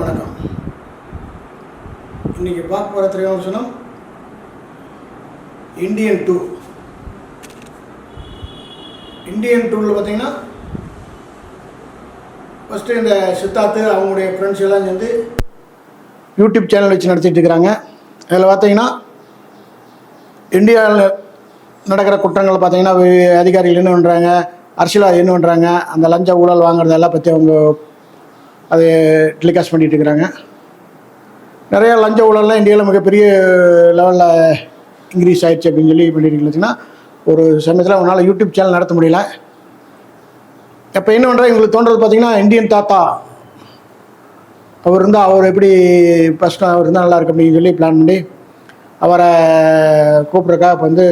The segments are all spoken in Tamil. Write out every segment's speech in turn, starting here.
வணக்கம். இன்னைக்கு பார்க்க போகிற திரையம்சனம் இந்தியன் டூ இந்தியன் டூவில் பார்த்தீங்கன்னா ஃபஸ்ட்டு இந்த சித்தார்த்து அவங்களுடைய ஃப்ரெண்ட்ஸ் எல்லாம் சேர்ந்து யூடியூப் சேனல் வச்சு நடத்திட்டு இருக்கிறாங்க. அதில் பார்த்தீங்கன்னா இந்தியாவில் நடக்கிற குற்றங்கள் பார்த்தீங்கன்னா அதிகாரிகள் என்ன பண்ணுறாங்க அரசியல்வாதி என்ன பண்ணுறாங்க அந்த லஞ்ச ஊழல் வாங்குறதெல்லாம் பற்றி அவங்க அது டெலிகாஸ்ட் பண்ணிகிட்டு இருக்கிறாங்க. நிறையா லஞ்ச ஊழல்லாம் இந்தியாவில் மிகப்பெரிய லெவலில் இன்க்ரீஸ் ஆயிடுச்சு அப்படின்னு சொல்லி பண்ணியிருக்கீங்கன்னா ஒரு சமயத்தில் அவனால் யூடியூப் சேனல் நடத்த முடியல. அப்போ என்ன பண்ணுறா எங்களுக்கு தோன்றது பார்த்தீங்கன்னா இந்தியன் தாத்தா. அவர் இருந்தால் அவர் எப்படி ஃபஸ்ட்டு அவர் இருந்தால் நல்லா இருக்கு அப்படின்னு சொல்லி பிளான் பண்ணி அவரை கூப்பிட்றக்கா இப்போ வந்து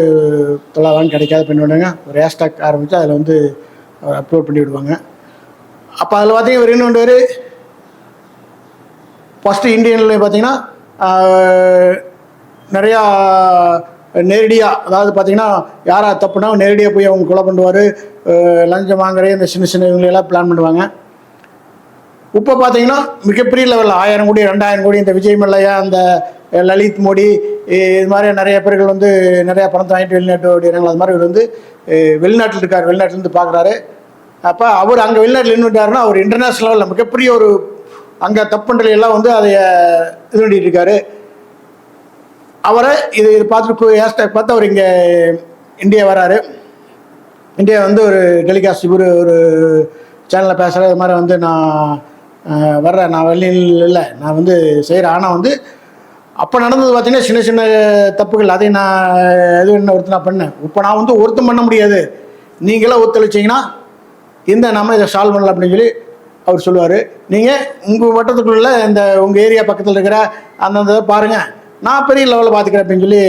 தொள்ளாயிரம் கிடைக்காத பண்ணி விடுவாங்க ஒரு ஹேஷ்டாக் ஆரம்பித்து அதில் வந்து அவர் அப்லோட் பண்ணி விடுவாங்க அப்போ அதில் பார்த்தீங்கன்னா இவர் என்ன பண்ணுவார் ஃபஸ்ட்டு இந்தியனில் பார்த்தீங்கன்னா நிறையா நேரடியாக அதாவது பார்த்தீங்கன்னா யாராக தப்புனா நேரடியாக போய் அவங்க கொலை பண்ணுவார் லஞ்சம் வாங்குற இந்த சின்ன சின்ன இவங்களெல்லாம் பிளான் பண்ணுவாங்க. இப்போ பார்த்தீங்கன்னா மிகப்பெரிய லெவலில் ஆயிரம் கோடி ரெண்டாயிரம் கோடி இந்த விஜய் மல்லையா அந்த லலித் மோடி இது மாதிரி நிறைய பேர்கள் வந்து நிறைய பணத்தை வாங்கிட்டு வெளிநாட்டு ஓடிறாங்க அது மாதிரி இவர் வந்து வெளிநாட்டில் இருக்கார் வெளிநாட்டிலேருந்து பார்க்குறாரு அப்போ அவர் அங்கே வெளிநாட்டில் நின்றுட்டாருன்னா அவர் இன்டர்நேஷ்னல் லெவலில் மிகப்பெரிய ஒரு அங்கே தப்புன்ற எல்லாம் வந்து அதை இது பண்ணிட்டு இருக்காரு. அவரை இது இது பார்த்துட்டு ஹேஷ்டேக் பார்த்து அவர் இங்கே இந்தியா வராரு. இந்தியா வந்து ஒரு டெலிகாஸ்ட் இவர் ஒரு சேனலில் பேசுகிற இது மாதிரி வந்து நான் வர்றேன். நான் வெளியில் இல்லை. நான் வந்து செய்கிறேன் ஆனால் வந்து அப்போ நடந்தது பார்த்தீங்கன்னா சின்ன சின்ன தப்புகள். அதை நான் எது என்ன ஒருத்தர் நான் பண்ணேன். இப்போ நான் வந்து ஒருத்தம் பண்ண முடியாது. நீங்களாம் ஒத்துழைச்சிங்கன்னா இந்த நம்ம இதை சால்வ் பண்ணலாம் அப்படின்னு சொல்லி அவர் சொல்லுவார் நீங்கள் உங்கள் வட்டத்துக்குள்ள இந்த உங்கள் ஏரியா பக்கத்தில் இருக்கிற அந்தந்த பாருங்கள் நான் பெரிய லெவலில் பார்த்துக்கிறேன் அப்படின்னு சொல்லி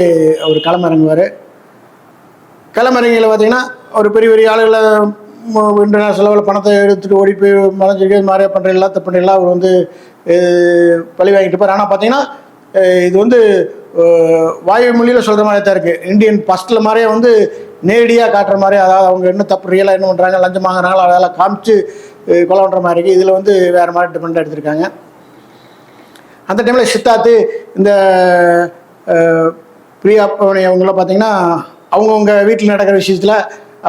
அவர் களமிறங்குவார். களமிறங்கியில் பார்த்தீங்கன்னா ஒரு பெரிய பெரிய ஆளுகளை இன்டர்நேஷனல் லெவலில் பணத்தை எடுத்துகிட்டு ஓடி போய் மறைஞ்சிருக்கு இது மாதிரியா பண்ணுற தப்பு பண்ணுறீங்களா அவர் வந்து பழி வாங்கிட்டு போகிறார் ஆனால் பார்த்தீங்கன்னா இது வந்து வாயு மொழியில் சொல்கிற மாதிரி தான் இருக்குது இந்தியன் ஃபஸ்ட்டில் மாதிரியே வந்து நேரடியாக காட்டுற மாதிரி அதாவது அவங்க என்ன தப்பு ரியலாக என்ன பண்ணுறாங்க லஞ்சம் வாங்குறாங்களோ அதெல்லாம் காமிச்சு அஹ், கொலை பண்ணுற மாதிரி இருக்குது இதில் வந்து வேறு மாதிரி டிஃப்ரெண்ட்டாக எடுத்திருக்காங்க. அந்த டைமில் சித்தார்த்து இந்த பிரியா பவனி அவங்களாம் பார்த்தீங்கன்னா அவங்கவுங்க வீட்டில் நடக்கிற விஷயத்தில்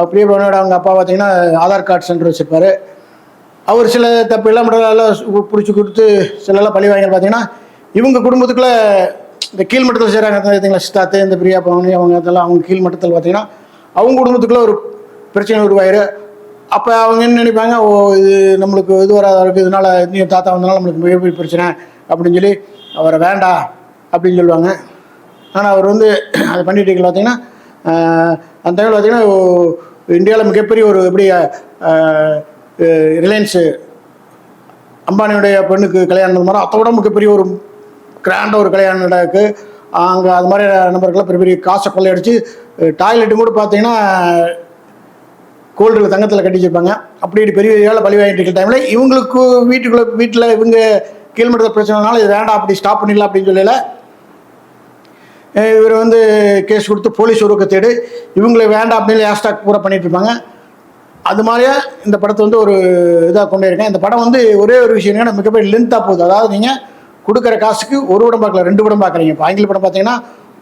பிரியா பவனியோட அவங்க அப்பா பார்த்தீங்கன்னா ஆதார் கார்டு சென்டர் வச்சுருப்பார். அவர் சில தப்பு எல்லாம் மட்டும் பிடிச்சி கொடுத்து சிலலாம் பழி வாங்கி பார்த்தீங்கன்னா இவங்க குடும்பத்துக்குள்ளே இந்த கீழ்மட்டத்தில் செய்கிறாங்க பார்த்தீங்களா சித்தார்த்து இந்த பிரியா பவனி அவங்க இதெல்லாம் அவங்க கீழ்மட்டத்தில் பார்த்தீங்கன்னா அவங்க குடும்பத்துக்குள்ளே ஒரு பிரச்சனை உருவாயிரு. அப்போ அவங்க என்ன நினைப்பாங்க? ஓ இது நம்மளுக்கு இது வராத இருக்குது இதனால நீ தாத்தா வந்தனால நம்மளுக்கு மிகப்பெரிய பிரச்சனை அப்படின்னு சொல்லி அவரை வேண்டாம் அப்படின்னு சொல்லுவாங்க. ஆனால் அவர் வந்து அதை பண்ணிட்டு பார்த்தீங்கன்னா அந்த டைமில் பார்த்தீங்கன்னா இந்தியாவில் மிகப்பெரிய ஒரு எப்படி ரிலையன்ஸு அம்பானியுடைய பெண்ணுக்கு கல்யாணம் நடந்த மாதிரி அதோட மிகப்பெரிய ஒரு கிராண்டாக ஒரு கல்யாணம் நடக்கு. அங்கே அது மாதிரி நம்பர்கள்லாம் பெரிய பெரிய காசை கொள்ளையடிச்சு டாய்லெட்டு கூட பார்த்தீங்கன்னா கோல்டில் தங்கத்தில் கட்டி வச்சிருப்பாங்க. அப்படி இப்படி பெரிய ஏழை பழி வாங்கிட்டு இருக்கிற டைமில் இவங்களுக்கு வீட்டுக்குள்ளே வீட்டில் இவங்க கீழ்மட்டத்தில் பிரச்சனைனால இது வேண்டாம் அப்படி ஸ்டாப் பண்ணிடலாம் அப்படின்னு சொல்லல. இவர் வந்து கேஸ் கொடுத்து போலீஸ் உருவக்க தேடு. இவங்களை வேண்டாம் அப்படின்னு ஹேஷ்டாக் பூரா பண்ணிட்டு இருப்பாங்க. அது மாதிரியே இந்த படத்தை வந்து ஒரு இதாக கொண்டு இருக்கேன் இந்த படம் வந்து ஒரே ஒரு விஷயம் என்னன்னா மிகப்பெரிய லென்த்தாக போகுது. அதாவது நீங்கள் கொடுக்குற காசுக்கு ஒரு படம் பார்க்கல ரெண்டு படம் பார்க்குறீங்க. இப்போ ஆங்கில படம் பார்த்தீங்கன்னா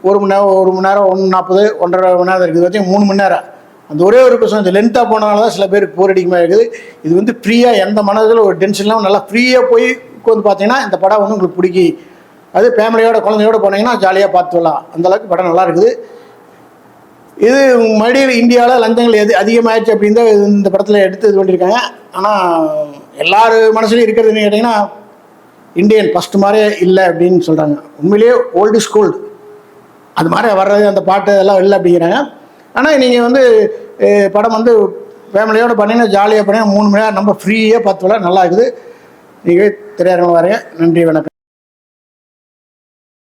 ஒரு மணி நேரம் ஒரு மணி நேரம் ஒன்று நாற்பது ஒன்றரை மணி நேரம் இருக்குது. பார்த்தீங்கன்னா மூணு மணி நேரம். அந்த ஒரே ஒரு பிரச்சனை இந்த லென்த்தாக போனதால தான் சில பேருக்கு போர் அடிக்கமாக இருக்குது. இது வந்து ஃப்ரீயாக எந்த மனதில் ஒரு டென்ஷன் இல்லாமல் நல்லா ஃப்ரீயாக போய் உட்காந்து பார்த்தீங்கன்னா இந்த படம் வந்து உங்களுக்கு பிடிக்கி அது ஃபேமிலியோட குழந்தையோட போனீங்கன்னா ஜாலியாக பார்த்து அந்தளவுக்கு படம் நல்லா இருக்குது. இது மறுபடியும் இந்தியாவில் லஞ்சங்கள் எது அதிகமாகிடுச்சு அப்படின்னு தான் இந்த படத்தில் எடுத்து இது பண்ணியிருக்காங்க. ஆனால் எல்லார் மனசுலையும் இருக்கிறது என்ன கேட்டிங்கன்னா இந்தியன் ஃபஸ்ட்டு மாதிரியே இல்லை அப்படின்னு சொல்கிறாங்க உண்மையிலேயே ஓல்டு ஸ்கூல் அது மாதிரி வர்றது அந்த பாட்டு இதெல்லாம் இல்லை அப்படிங்கிறாங்க. ஆனால் நீங்கள் வந்து படம் வந்து ஃபேமிலியோடு பண்ணிங்கன்னா ஜாலியாக பண்ணி மூணு மணி நேரம் நம்ம ஃப்ரீயாக பார்த்து நல்லா இருக்குது. நீங்கள் திரையரங்கில் வரேன் நன்றி வணக்கம்.